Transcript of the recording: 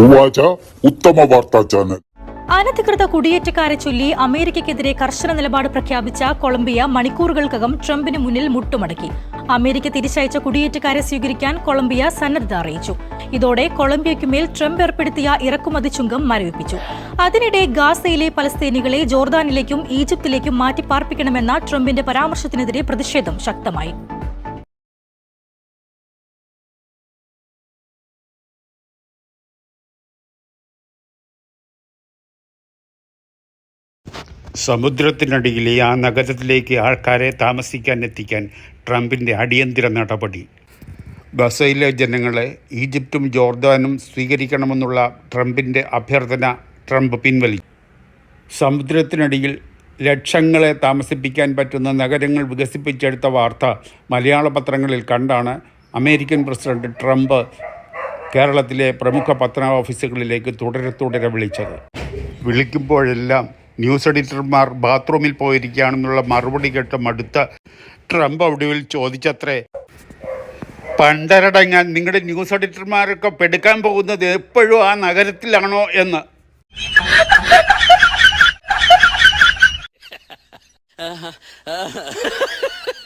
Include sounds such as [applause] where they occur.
ഉവാച ഉത്തമ വാർത്താ ചാനൽ. അനധികൃത കുടിയേറ്റക്കാരെ ചൊല്ലി അമേരിക്കയ്ക്കെതിരെ കർശന നിലപാട് പ്രഖ്യാപിച്ച കൊളംബിയ മണിക്കൂറുകൾക്കകം ട്രംപിന് മുന്നിൽ മുട്ടുമടക്കി. അമേരിക്ക തിരിച്ചയച്ച കുടിയേറ്റക്കാരെ സ്വീകരിക്കാൻ കൊളംബിയ സന്നദ്ധത അറിയിച്ചു. ഇതോടെ കൊളംബിയയ്ക്കുമേൽ ട്രംപ് ഏർപ്പെടുത്തിയ ഇറക്കുമതി ചുങ്കം മരവിപ്പിച്ചു. അതിനിടെ ഗാസയിലെ പലസ്തീനികളെ ജോർദാനിലേക്കും ഈജിപ്തിലേക്കും മാറ്റിപ്പാർപ്പിക്കണമെന്ന ട്രംപിന്റെ പരാമർശത്തിനെതിരെ പ്രതിഷേധം ശക്തമായി. സമുദ്രത്തിനടിയിലെ ആ നഗരത്തിലേക്ക് ആൾക്കാരെ താമസിക്കാൻ എത്തിക്കാൻ ട്രംപിന്റെ അടിയന്തര നടപടി. ഗസയിലെ ജനങ്ങളെ ഈജിപ്തും ജോർദാനും സ്വീകരിക്കണമെന്നുള്ള ട്രംപിന്റെ അഭ്യർത്ഥന ട്രംപ് പിൻവലിച്ചു. സമുദ്രത്തിനടിയിൽ ലക്ഷങ്ങളെ താമസിപ്പിക്കാൻ പറ്റുന്ന നഗരങ്ങൾ വികസിപ്പിച്ചെടുത്ത വാർത്ത മലയാള പത്രങ്ങളിൽ കണ്ടാണ് അമേരിക്കൻ പ്രസിഡന്റ് ട്രംപ് കേരളത്തിലെ പ്രമുഖ പത്ര ഓഫീസുകളിലേക്ക് തുടരെ തുടരെ വിളിച്ചത്. വിളിക്കുമ്പോഴെല്ലാം ന്യൂസ് എഡിറ്റർമാർ ബാത്റൂമിൽ പോയിരിക്കുകയാണെന്നുള്ള മറുപടി കേട്ട് മടുത്ത ട്രംപ് ഒടുവിൽ ചോദിച്ചത്രേ പണ്ടരടങ്ങാൻ നിങ്ങളുടെ ന്യൂസ് എഡിറ്റർമാരൊക്കെ പെടുക്കാൻ പോകുന്നത് എപ്പോഴും ആ നഗരത്തിലാണോ എന്ന്. [laughs] [laughs] [laughs]